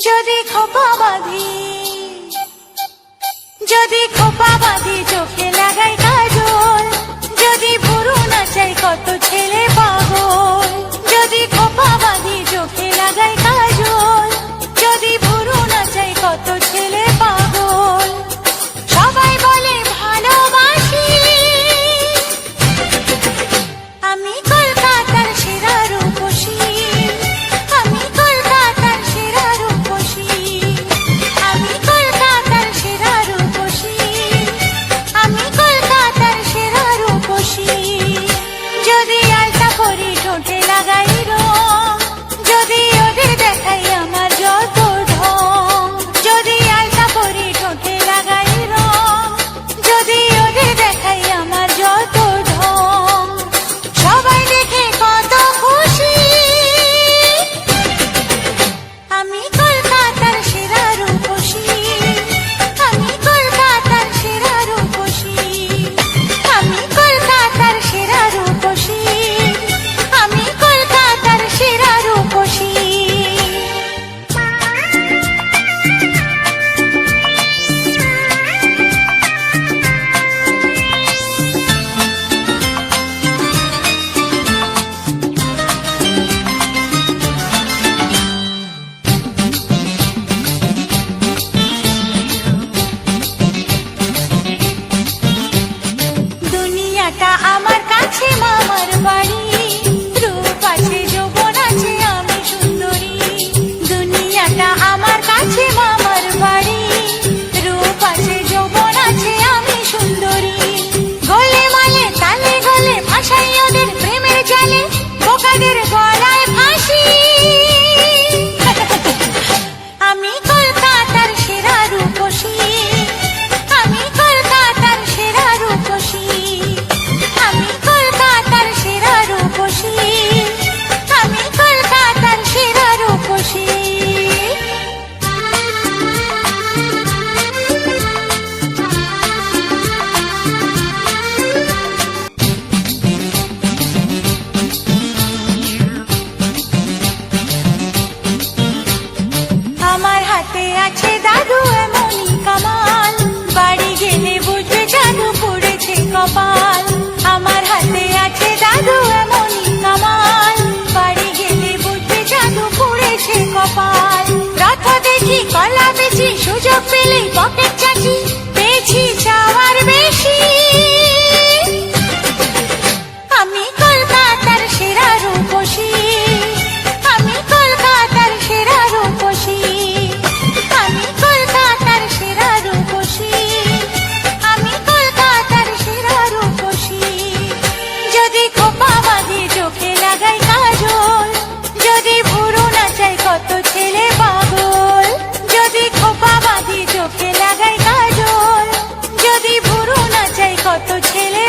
যদি খোপা বাঁধি যদি খোপা বাঁধি চোখে chico. চোখে লাগাই কাজল। যদি ভুরু না চাই কত ছেলে